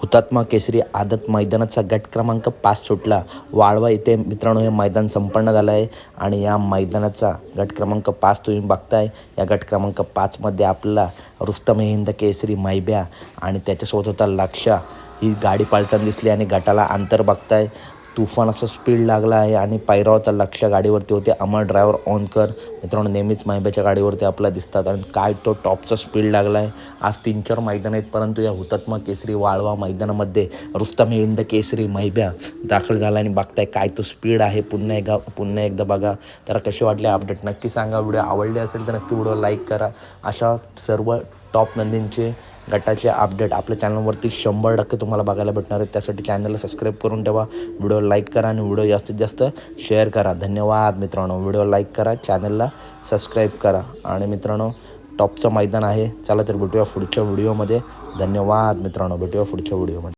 हुतात्मा केसरी आदत मैदानाचा गट क्रमांक पाच सुटला. वाळवा इथे मित्रांनो हे मैदान संपन्न झालं आहे आणि या मैदानाचा गट क्रमांक पाच तुम्ही बघताय. या गट क्रमांक पाचमध्ये आपला रुस्तम हिंद केसरी मैब्या आणि त्याच्यासोबत होता लक्षा. ही गाडी पाळताना दिसली आणि गटाला अंतर बघताय. तुफान असं स्पीड लागला आहे आणि पायरा होता लक्ष गाडीवरती होते. अमर ड्रायव्हर ऑन कर. मित्रांनो नेहमीच माहिब्याच्या गाडीवरती आपला दिसतात आणि काय तो टॉपचा स्पीड लागला आहे. आज तीन चार मैदान आहेत परंतु या हुतात्मा केसरी वाळवा मैदानामध्ये रुस्तम हिंद केसरी मैब्या दाखल झाला आणि बघताय काय तो स्पीड आहे. पुन्हा एकदा पुन्हा एकदा बघा. तर कसे वाटले अपडेट नक्की सांगा. व्हिडिओ आवडले असेल तर नक्की व्हिडिओ लाईक करा. अशा सर्व टॉप नंदींचे गटाचे अपडेट आपल्या चॅनलवरती शंभर टक्के तुम्हाला बघायला भेटणार आहेत. त्यासाठी चॅनलला सबस्क्राईब करून ठेवा. व्हिडिओ लाईक करा आणि व्हिडिओ जास्तीत जास्त शेअर करा. धन्यवाद मित्रांनो. व्हिडिओ लाईक करा चॅनलला सबस्क्राईब करा. आणि मित्रांनो टॉपचं मैदान आहे. चला तर भेटूया पुढच्या व्हिडिओमध्ये धन्यवाद मित्रांनो. भेटूया पुढच्या व्हिडिओमध्ये